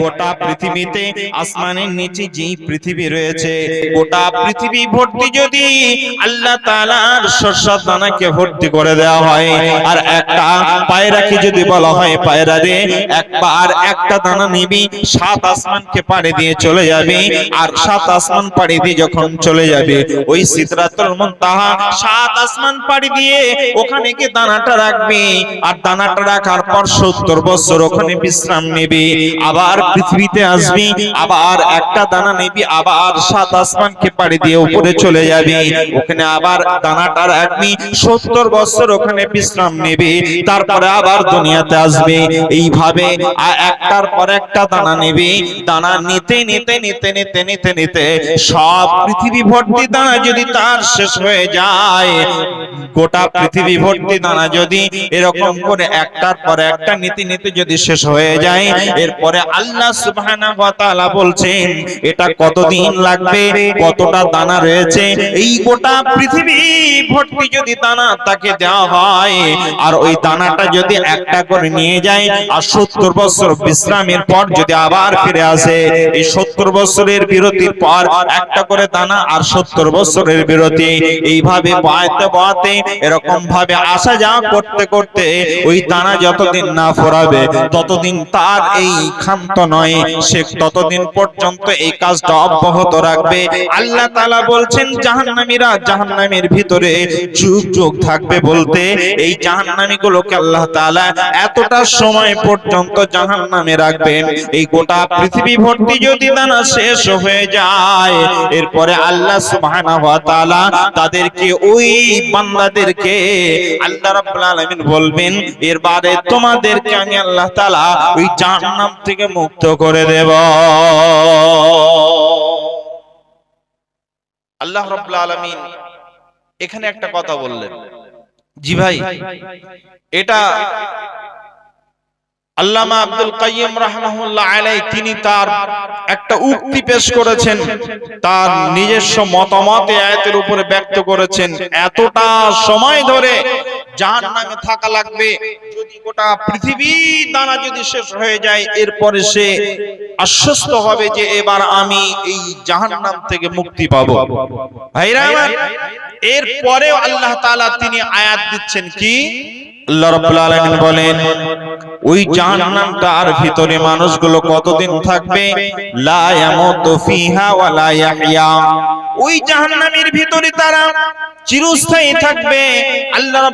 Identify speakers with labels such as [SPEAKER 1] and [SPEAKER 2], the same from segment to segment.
[SPEAKER 1] গোটা পৃথিবীতে আসমানের নিচে যে পৃথিবী রয়েছে, গোটা পৃথিবী ভর্তি যদি আল্লাহ তাআলার শস্যর দানাকে ভর্তি করে দেওয়া হয়, আর একটা পায়রাকে যদি বলা হয় পায়রা রে একবার একটা দানা নিবি, সাত আসমানকে পাড়ি দিয়ে চলে যাবে, আর সাত আসমান পাড়ি দিয়ে যখন চলে যাবে, ওই সিদরাতুল মুনতাহা সাত আসমান পাড়ি দিয়ে ওখানে গিয়ে দানাটা রাখবে, আর দানাটা রাখার পর সত্তর বছর ওখানে বিশ্রাম নেবে, আবার পৃথিবীতে আসবি আবার একটা দানা নিবি আবার সাত আসমানকে পাড়ি দিয়ে উপরে চলে যাবে। ওখানে আবার দানাটা রাখবি সত্তর বছর ওখানে বিশ্রাম নেবে। তারপরে আবার দুনিয়াতে আসবে। এইভাবে একটার পর একটা দানা নেবে। দানা নিতে নিতে নিতে নিতে নিতে নিতে সব পৃথিবী ভর্তি দানা যদি তার শেষ হয়ে যায় গোটা পৃথিবী ভর্তি দানা যদি এরকম করে একটার পর একটা নীতি নীতি যদি শেষ হয়ে যায় এরপরে আল্লাহ সুবহানাহু ওয়া তাআলা বলছেন, এটা কতদিন লাগবে? কতটা দানা রয়েছে? এই গোটা পৃথিবী ভর্তি যদি দানা তাকে দেওয়া হয়, আর ওই দানাটা যদি একটা করে নিয়ে যায়, আর সত্তর বছর বিশ্রামের পর যদি আবার ফিরে আসে, এই সত্তর বছরের বিরতির পর একটা করে দানা আর সত্তর বছরের বিরতি। এইভাবে বাড়তে বাড়তে এরকম ভাবে আসা যাওয়া করতে করতে ওই দানা যতদিন না ফোরাবে, ততদিন তার এই ক্ষান্ত নয়, সে ততদিন পর্যন্ত এই কাজটা অব্যাহত রাখবে। আল্লাহ তাআলা বলছেন, জাহান্নামীরা জাহান্নামের ভিতরে যুগ যুগ থাকবে বলতে, এই জাহান্নামী গুলোকে আল্লাহ তাআলা এতটা সময় পর্যন্ত জাহান্নামে রাখবেন। এই গোটা পৃথিবী ভর্তি যদি দানা শেষ হয়ে যায়, এরপরে আল্লাহ তাআলা তাদেরকে, ওই বান্দাদেরকে আল্লাহ রাব্বুল আলামিন বলবেন, এরবারে তোমাদেরকে আমি আল্লাহ তাআলা ওই জাহান্নাম থেকে মুক্ত করে দেব। আল্লাহ রব্লা আলমিন এখানে একটা কথা বললেন। জি ভাই এটা আল্লামা আব্দুল কাইয়িম রাহমাহুল্লাহ আলাইহি, তিনি তার একটা উক্তি পেশ করেছেন, তার নিজস্ব মতামত আয়াতের উপরে ব্যক্ত করেছেন। এতটা সময় ধরে জাহান্নামে থাকা লাগবে, যদি গোটা পৃথিবী দানা যদি শেষ হয়ে যায়, এরপরে সে আশ্বস্ত হবে যে এবার আমি এই জাহান্নাম থেকে মুক্তি পাবো। ভাইরা আমার এরপরেও আল্লাহ তাআলা তিনি আয়াত দিচ্ছেন কি? আলামিন বলেন, ওই জাহান্নামটার ভিতরে মানুষগুলো তারা চিরস্থায়ী থাকবে। আল্লাহ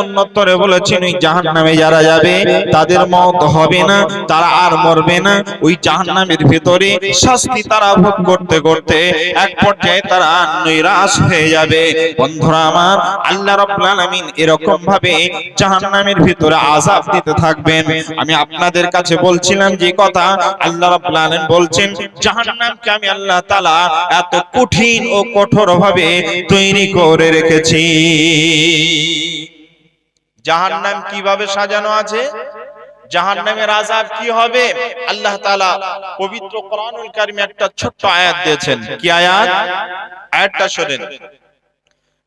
[SPEAKER 1] অন্যত্তরে বলেছেন, ওই জাহান্নামে যারা যাবে, তাদের মত হবে না, তারা আর মরবে না। ওই জাহান্নামের ভিতরে শাস্তি তারা ভোগ করতে করতে এক পর্যায়ে তারা নৈরাশ হয়ে যাবে। বন্ধুরা আমার, আল্লাহ রাব্বুল এরকম ভাবে জাহান্নামের ভিতরে দিতে থাকবেন। আমি আপনাদের কাছে বলছিলাম যে কথা, আল্লাহ বলছেন, জাহান্নামকে আমি আল্লাহ এত কঠিন ও কঠোর ভাবে তৈরি করে রেখেছি। জাহান্নাম কীভাবে সাজানো আছে? জাহান্নামের আযাব কি হবে? আল্লাহ তাআলা পবিত্র কোরআনুল কারীমে একটা ছোট্ট আয়াত দিয়েছেন। কি আয়াত? আয়াতটা শুনেন।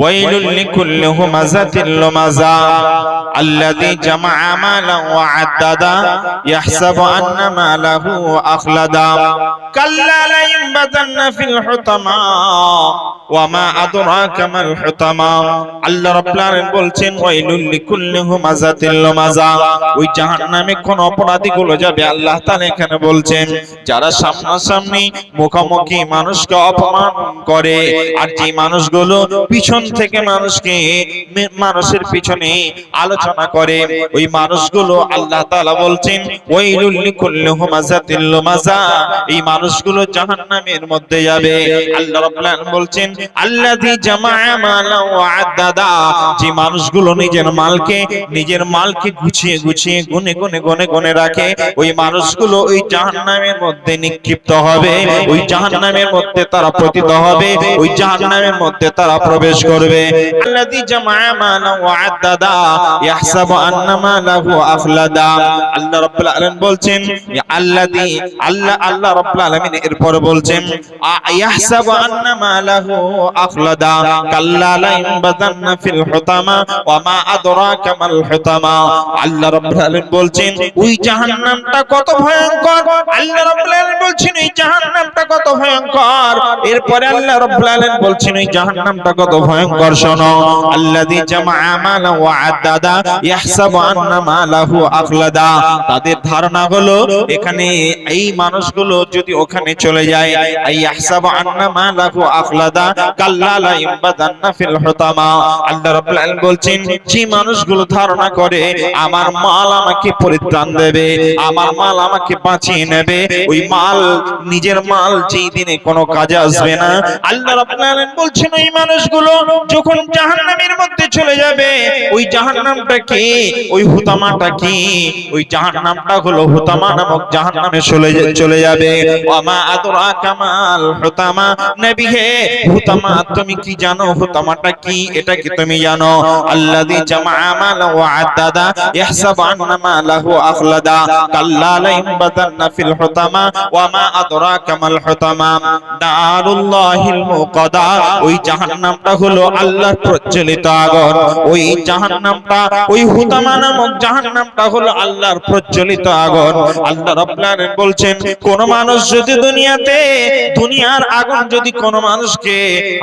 [SPEAKER 1] ওয়াইলুল লিকুল্লি হুমাযাতিল লুমাযা আল্লাযী জামাআ মালা ওয়া আদাদা ইয়াহসাবু আন্না মালাহু আখলাদা। কাল্লা লা ইনবাতান্না ফিল হুতামা ওয়া মা আদরাকা মাল হুতামা। আল্লাহ রাব্বুল আলামিন বলছেন, ওয়াইলুল লিকুল্লি হুমাযাতিল লুমাযা ওই জাহান্নামে কোন অপরাধী গুলো যাবে আল্লাহ তাআলা এখানে বলছেন, যারা সামনাসামনি মুখামুখি মানুষকে অপমান করে, আর যে মানুষগুলো পিছন থেকে মানুষকে মানুষের পিছনে আলোচনা করে। ওই মানুষগুলো আল্লাহ তাআলা বলছেন, ওয়াইলুল লিকুল্লি হুমাযাতিল লুমাযা এই মানুষগুলো জাহান্নামের মধ্যে যাবে। আল্লাহ রাব্বুল আলামিন বলছেন, আল্লাযী জামা'a মালা ওয়া আদ্দাদা যে মানুষগুলো নিজের মালকে নিজের মালকে গুছিয়ে গুছিয়ে, গুনে গুনে গুনে গুনে রাখে, ওই মানুষগুলো ওই জাহান্নামের মধ্যে নিক্ষিপ্ত হবে। ওই জাহান্নামের মধ্যে তারা পতিত হবে। ওই জাহান্নামের মধ্যে তারা প্রবেশ করবে করবে। আল্লাযী জামা'a মালা ওয়া ইয়াহসাবু আন্না আল্লাহ রাব্বুল আলামিন বলছেন আল্লাযী, আল্লাহ আল্লাহ রাব্বুল আলামিন এরপর বলছেন আন্না কাল্লা লা ফিল হুতামা ওয়া মা আদরাকা মাল হুতামা। আল্লাহ রাব্বুল আলামিন বলছেন, ওই জাহান্নামটা কত ভয়ঙ্কর। আল্লাহ রাব্বুল আলামিন বলছেন, ওই জাহান্নামটা কত ভয়ঙ্কর। এরপরে আল্লাহ রাব্বুল আলামিন বলছেন, ওই জাহান্নামটা কত ভয়ঙ্কর। শোনো আল্লাযী জামা'a মালা ওয়া আদ্দাদা ইয়াহসাবু আন্না মালাহু আখলাদা তাদের ধারণা হলো, এখানে এই মানুষগুলো যদি ওখানে চলে যায় এই ইয়াহসাবু আন্না মালাহু আখলাদা কাল্লা লা ইনবাদান্না ফিল হুতামা। আল্লাহ রাব্বুল আলামিন বলছেন, যে মানুষগুলো ধারণা করে, আমার মাল আমাকে পরিত্রাণ দেবে, আমার মাল আমাকে বাঁচিয়ে নেবে, ওই মাল, নিজের মাল যেই দিনে কোনো কাজে আসবে না। আল্লাহ রাব্বুল আলামিন বলছেন, ওই মানুষগুলো যখন জাহান্নামের মধ্যে চলে যাবে, ওই জাহান্নামটা কি? ওই হুতামাটা কি? ওই জাহান্নামটা হলো হুতামা নামক জাহান্নামে চলে চলে যাবে। ওমা আদরাকা মাল হুতামা। নবী হে, হুতামা, তুমি কি জানো? হুতামাটা কি? এটা কি তুমি জানো? আল্লাযী জামা'a মালা ওয়া আদ্দাদা ইয়াহসাবু আন্না মালাহু আখলাদা। কাল্লা লা ইনবাদান্না ফিল হুতামা। ওয়া মা আদরাকা মাল হুতামা। দারুল্লাহিল মুকাদা। ওই জাহান্নামটা হলো আল্লাহর প্রজ্বলিত আগুন ওই জাহান্নামটা, ওই হুতামা নামক জাহান্নামটা হলো আল্লাহর প্রজ্বলিত আগুন আল্লাহ রাব্বুল আলামিন বলছেন, কোন মানুষ যদি দুনিয়াতে, দুনিয়ার আগুন যদি কোন মানুষকে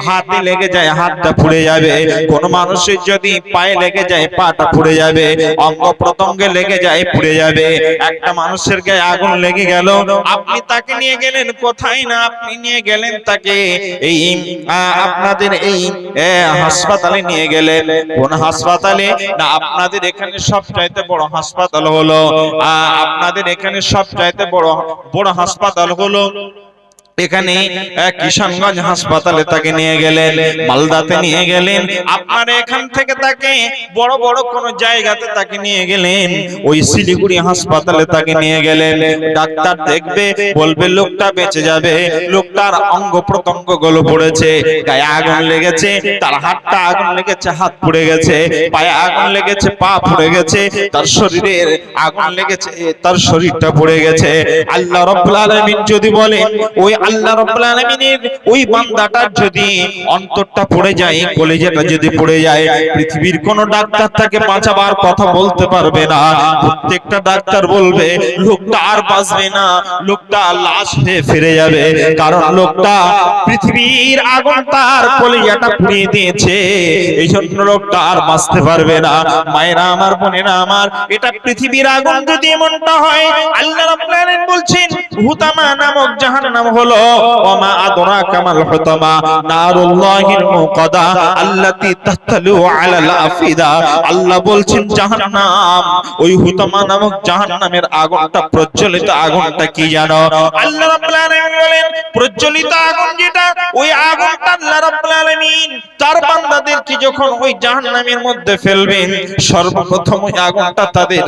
[SPEAKER 1] হাতে লেগে যায়, হাতটা পুড়ে যাবে। কোন মানুষের যদি পায়ে লেগে যায়, পাটা পুড়ে যাবে, অঙ্গ প্রত্যঙ্গে লেগে যায়, পুড়ে যাবে। একটা মানুষের গায়ে আগুন লেগে গেল, আপনি তাকে নিয়ে গেলেন, কোথায় না আপনি নিয়ে গেলেন তাকে? এই আপনাদের এই হাসপাতালে নিয়ে গেলেন কোন হাসপাতালে? না, আপনাদের এখানে সব চাইতে বড় হাসপাতাল হলো আপনাদের এখানে সব চাইতে বড় বড় হাসপাতাল হলো এখানে কিষানগঞ্জ হাসপাতালে তাকে নিয়ে গেলেন মালদাতে নিয়ে গেলেন। আপনার এখান থেকে তাকে বড় বড় কোন জায়গাতে তাকে নিয়ে গেলেন। ওই শিলিগুড়ি হাসপাতালে তাকে নিয়ে গেলেন। ডাক্তার দেখবে বলবে লোকটা বেঁচে যাবে। লোকটার অঙ্গ প্রত্যঙ্গগুলো পড়েছে গায়ে আগুন লেগেছে তার হাতটা আগুন লেগেছে হাত পুড়ে গেছে পায়ে আগুন লেগেছে পা পুড়ে গেছে তার শরীরের আগুন লেগেছে তার শরীরটা পুড়ে গেছে। আল্লাহ রাব্বুল আলামিন যদি বলেন ওই আল্লাহ রাব্বুল আলামিনের ওই বান্দাটার যদি অন্তরটা পড়ে যায়, কলেজেটা যদি পড়ে যায়, পৃথিবীর কোন ডাক্তার তাকে বাঁচাবার কথা বলতে পারবে না। প্রত্যেকটা ডাক্তার বলবে, লোকটা আর বাঁচবে না, লোকটা লাশ হয়ে ফিরে যাবে। কারণ লোকটা পৃথিবীর আগুন তার কলিজাটা পুড়িয়ে দিয়েছে। এই জন্য লোকটা আর বাঁচতে পারবে না। মায়েরা আমার, বোনেরা আমার, এটা পৃথিবীর আগুন যদি এমনটা হয়, আল্লাহ রাব্বুল আলামিন বলছেন, হুতামা নামক জাহান্নাম হলো ওমা আদরা কামাল হুতামা নারুল্লাহিল মুকাদা আল্লাতি তাতালু আলাল আফিদা। আল্লাহ বলছেন, জাহান্নাম, ওই হুতামা নামক জাহান্নামের আগুনটা, প্রজ্বলিত আগুনটা কি জানো? আল্লাহ রাব্বুল প্রজ্বলিত আগুন যেটা, ওই আগুনটা আল্লাহ আলামিন তার বান্দাদেরকে যখন ওই জাহান্নামের মধ্যে ফেলবেন, সর্বপ্রথম ওই আগুনটা তাদের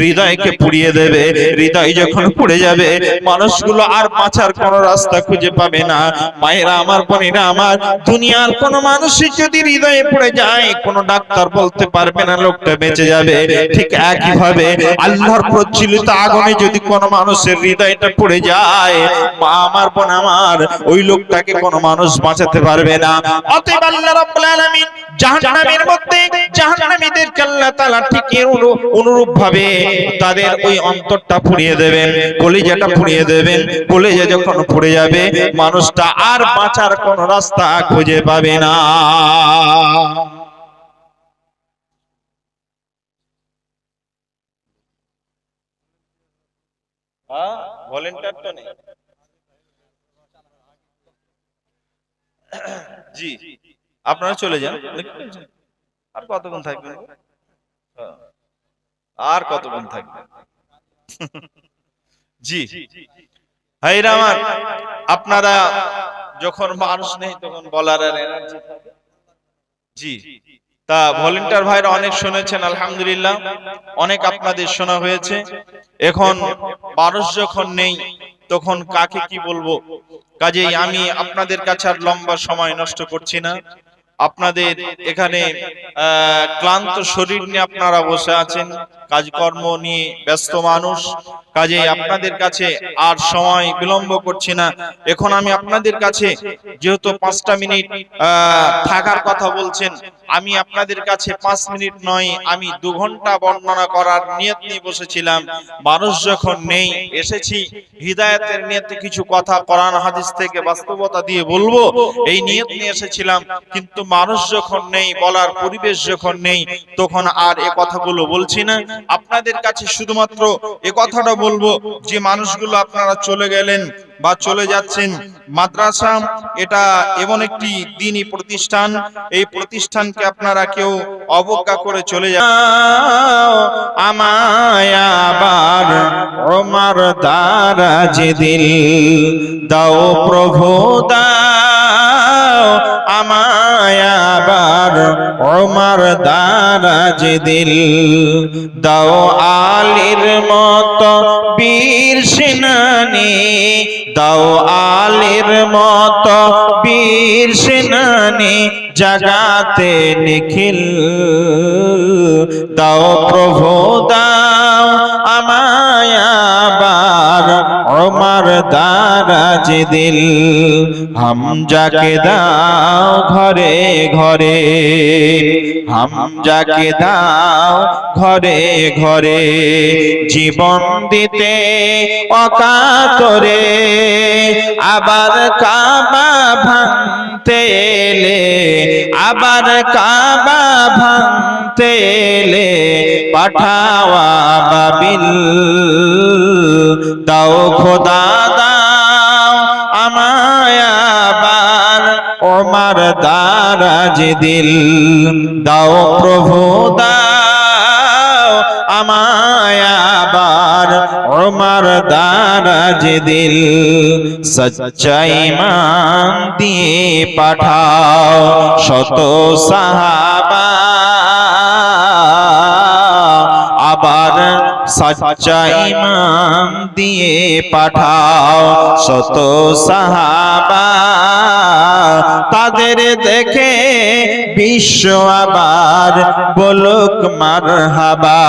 [SPEAKER 1] হৃদয়কে পুড়িয়ে দেবে। হৃদয় যখন পুড়ে যাবে, মানুষগুলো আর বাঁচার কোনো রাস্তা খুঁজে পাবে না। মায়েরা আমার, বোনেরা আমার, দুনিয়ার কোনো মানুষই যদি হৃদয়ে পড়ে যায়, কোনো ডাক্তার বলতে পারবে না, লোকটা বেঁচে যাবে। ঠিক একই ভাবে আল্লাহর প্রজ্বলিত আগুনে যদি কোনো মানুষের হৃদয়টা পড়ে যায়, মা আমার বোন আমার, ওই লোকটাকে কোনো মানুষ বাঁচাতে পারবে না। অতএব আল্লাহ রাব্বুল আলামিন জাহান্নামের মধ্যে জাহান্নামীদেরকে আল্লাহ তাআলা ঠিক অনুরূপ ভাবে তাদের ওই অন্তরটা পুড়িয়ে দেবেন, কলিজাটা পুড়িয়ে দেবেন। কলিজা যখন পুড়ে যাবে, মানুষটা আর বাঁচার কোন রাস্তা খুঁজে পাবে না। ভলেন্টিয়ার তো নেই। জি, আপনারা চলে যান। আর কতক্ষণ থাকবেন? আর কতক্ষণ থাকবেন? জি। ভাইরা আমার, আপনারা যখন মানুষ নেই, তখন বলার আর এনার্জি জি। তা ভলেন্টিয়ার ভাইরা অনেক শুনেছেন, আলহামদুলিল্লাহ। অনেক আপনাদের শোনা হয়েছে। এখন মানুষ যখন নেই তখন কাকে কি বলব? কাজেই আমি আপনাদের কাছে আর লম্বা সময় নষ্ট করছি না। আপনাদের এখানে ক্লান্ত শরীর নিয়ে আপনারা বসে আছেন, কাজকর্ম নিয়ে ব্যস্ত মানুষ। কাজে আপনাদের কাছে আর সময় বিলম্ব করছি না। এখন আমি আপনাদের কাছে যেহেতু পাঁচটা মিনিট থাকার কথা বলছেন আমি আপনাদের কাছে পাঁচ মিনিট নয়, আমি দু ঘণ্টা বর্ণনা করার নিয়ত নিয়ে বসেছিলাম। মানুষ যখন নেই, এসেছি, হৃদায়তের নিয়তে কিছু কথা কোরআন, হাদিস থেকে বাস্তবতা দিয়ে বলব, এই নিয়ত নিয়ে এসেছিলাম। কিন্তু মানুষ যখন নেই, বলার পরিবেশ যখন নেই, তখন আর এ কথাগুলো বলছি না। আপনাদের কাছে শুধুমাত্র এ কথাটা বলব যে, মানুষগুলো আপনারা চলে গেলেন বা চলে যাচ্ছেন মাদ্রাসা, এটা এমন একটি দিনই প্রতিষ্ঠান। এই প্রতিষ্ঠানকে আপনারা কেউ অবজ্ঞা করে চলে যান। আমায় আবার ওমার দারাজ দিল দাও প্রভু, দাও, আমায় আবার ওমার দারাজ দিল দাও আলীর মত বীর সেনানি দাও আলীর মত বীর সেনানি জাগাতে নিখিল। দাও প্রভু দাও আমায় আবার ওমর দারাজ দিল হামজাকে দাও ঘরে ঘরে, হামজাকে দাও ঘরে ঘরে, জীবন দিতে অকাতরে, আবার কাবা ভাঙতে এলে, আবার কাবা ভাঙতে এলে, পাঠাওয়া বাবিল, দাও খোদা দাও ওমার দারাজ দিল। দাও প্রভু, দাও আমায় আবার ওমার দারাজ দিল। সচ্চাই মান দিয়ে পাঠাও শত সাহাবা। আবার সচ্চা ইমাম দিয়ে পাঠাও শত সাহাবা। তাদের দেখে বিশ্ব আবার বলুক মারহাবা।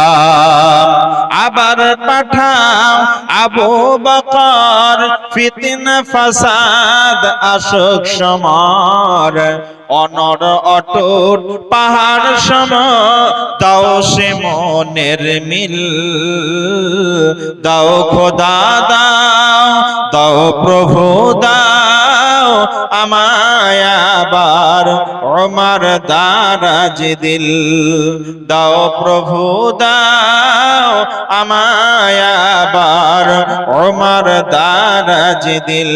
[SPEAKER 1] আবার পাঠাও আবু বকর, ফিতনা, ফাসাদ আশোক সমর। অনর অটুট পাহাড় সম দাও সে মনের মিল। দাও খোদা দাও দাও প্রভু দাও আবার ওমার দারাজ দিল, দাও প্রভু, দাও আমায় আবার। ওমার দারাজ দিল,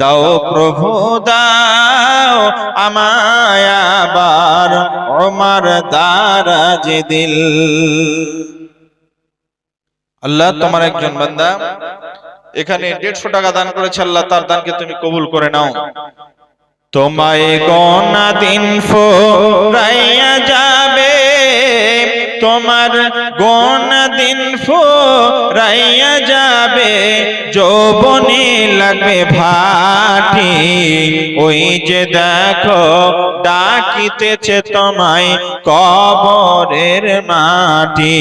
[SPEAKER 1] দাও প্রভু, দাও আমায় আবার। ওমার দারাজ দিল। আল্লাহ তোমার একজন বান্দা, এখানে দেড়শো টাকা দান করেছে, আল্লাহ তার দানকে তুমি কবুল করে নাও। তোমায় গনা দিন ফুরাইয়া যাবে। তোমার গনা দিন ফো ফুরাইয়া যাবে, যৌবনে লাগবে ভাটি। ওই যে দেখো, ডাকিতেছে তোমায় কবরের মাটি।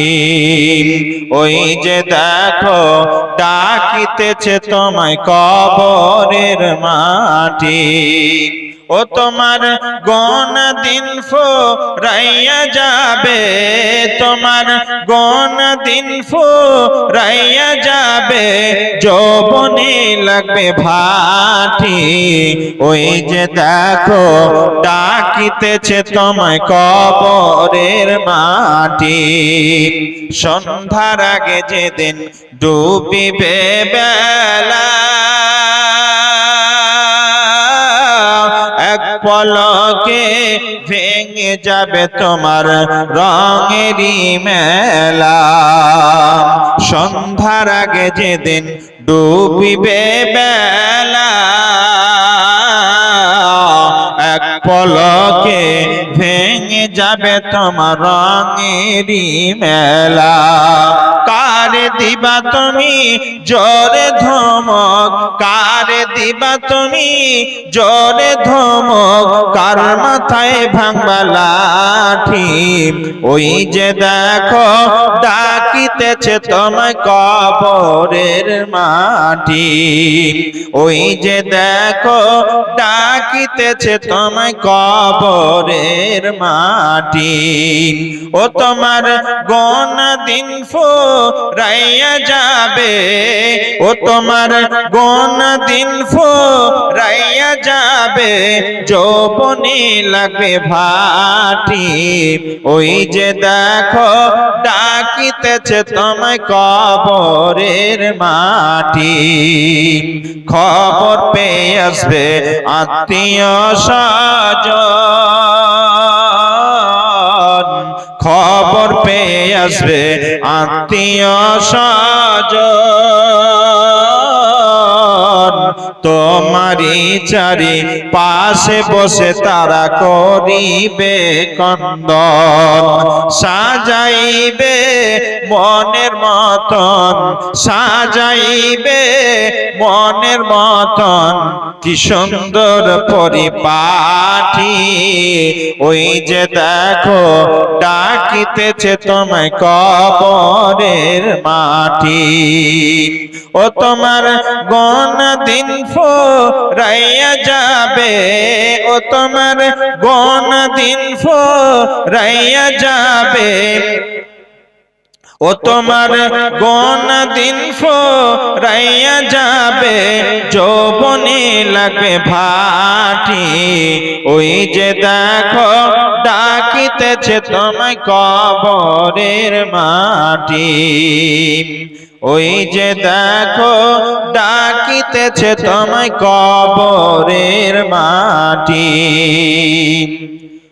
[SPEAKER 1] ওই যে দেখো, ডাকিতেছে তোমায় কবরের মাটি। ও তোমার গণ দিন রাইয়া যাবে, তোমার গণ দিন রাইয়া যাবে, যৌবনে লাগবে ভাটি। ওই যে দেখো, ডাকিতেছে তোমায় কবরের মাটি। সন্ধ্যার আগে যেদিন ডুবিবে বেলা পলকে ভেঙে যাবে তোমার রঙেরই মেলা। সন্ধ্যার আগে যেদিন ডুবিবে বেলা এক পলকে যাবে তোমার রঙেরই মেলা। কার দিবা তুমি জোরে ধমক? কার দিবা তুমি জোরে ধমক? কার মাথায় ভাঙবা লাঠি? ওই যে দেখো, ডাকিতেছে তোমায় কবরের মাটি। ওই যে দেখো, ডাকিতেছে তোমায় কবরের মাটি ও তোমার গণ দিন ফো রাইয়া যাবে। ও তোমার গণ দিন ফো রাইয়া যাবে। যৌবনে লাগবে ভাটি। ওই যে দেখো, ডাকিতেছে তোমায় কবরের মাটি। খবর পেয়ে আসবে আত্মীয় স্বজন। খবর পেয়ে আসবে আত্মীয় তোমারি চারি পাশে বসে তারা করিবে কন্দন, সাজাইবে মনের মতন, সাজাইবে মনের মতন। কি সুন্দর পরিপাটি, ওই যে দেখো ডাকিতেছে তোমায় কবরের মাটি। ও তোমার গণ দিন ফো রাইয়া যাবে ও তোমার গণ দিন ফো রাইয়া যাবে। ও তোমার গন দিন ফো রাইয়া যাবে, যৌবনে লাগবে ভাটি। ওই যে দেখো, ডাকিতেছে তোমায় কবরের মাটি। ওই যে দেখো, ডাকিতেছে তোমায় কবরের মাটি।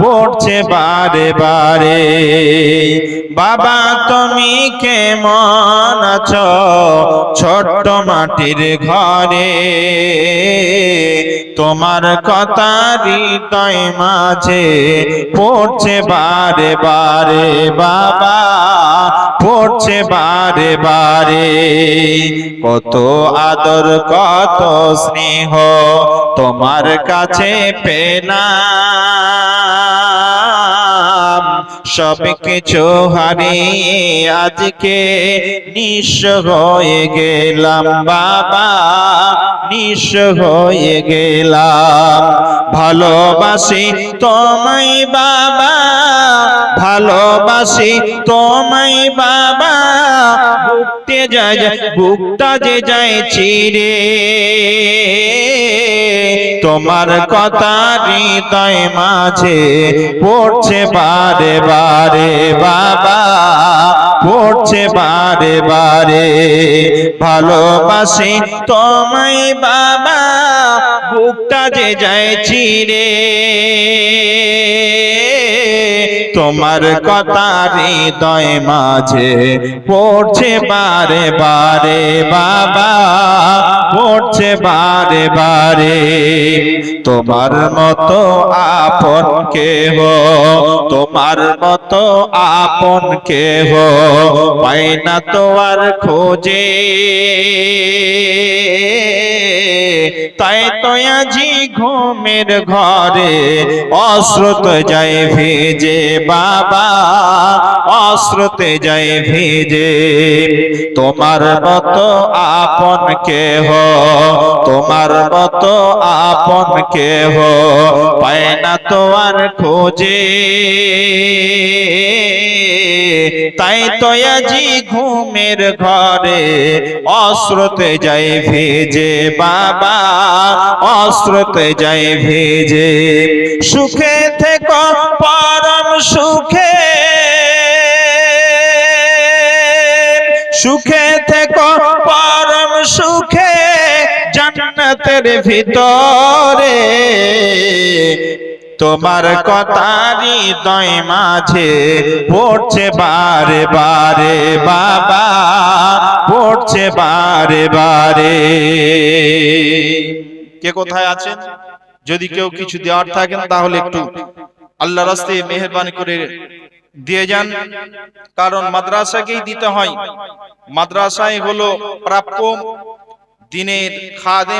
[SPEAKER 1] পড়ছে বারে বারে। বাবা, তুমি কেমন আছো? ছোট্ট মাটির ঘরে। তোমার কথা হৃদয় মাঝে পড়ছে বারে বারে। বাবা, পড়ছে বারে বারে। কত আদর, কত স্নেহ তোমার কাছে পেলাম সব কিছু হারিয়ে আজকে নিঃস্ব হয়ে গেলাম, বাবা নিঃস্ব হয়ে গেলাম। ভালোবাসি তোমায়, বাবা, ভালোবাসি তোমায়, বাবা বুকতে যায় বুকটা যে যায় চিরে তোমার কথা হৃদয় মাঝে পড়ছে বারে বারে বাবা পড়ছে বারে বারে। ভালোবাসি তোমায় বাবা বুকটা যে যায় চিরে তোমার কথা হৃদয় মাঝে পড়ছে বারে বারে, বাবা, পড়ছে বারে বারে। তোমার মতো আপন কেহ, তোমার মতো আপন কেহ পাই না তো আর খোঁজে। তাই তো আজি ঘুমের ঘরে অশ্রুত যায় ভেজে বাবা অশ্রুতে যায় ভেজে। তোমার মতো আপন কেহ, তোমার মতো আপন কেহ পায় না তো খোঁজে। তাই তো ঘুমের ঘরে অশ্রুতে যায় ভেজে। বাবা অশ্রুতে যায় ভেজে। সুখে থেকো, পরম সুখে সুখে থেকো, পরম সুখে জান্নাতের ভিতরে। তোমার কথারি হৃদয় মাঝে পড়ছে বারে বারে, বাবা, পড়ছে বারে বারে। কে কোথায় আছেন? যদি কেউ কিছু দেওয়ার থাকেন, তাহলে একটু আল্লাহ রাস্তে মেহরবানি করে দিয়ে যান। কারণ মাদ্রাসাকেই দিতে হয়। মাদ্রাসায় হলো প্রাপ্য দিনের খাদে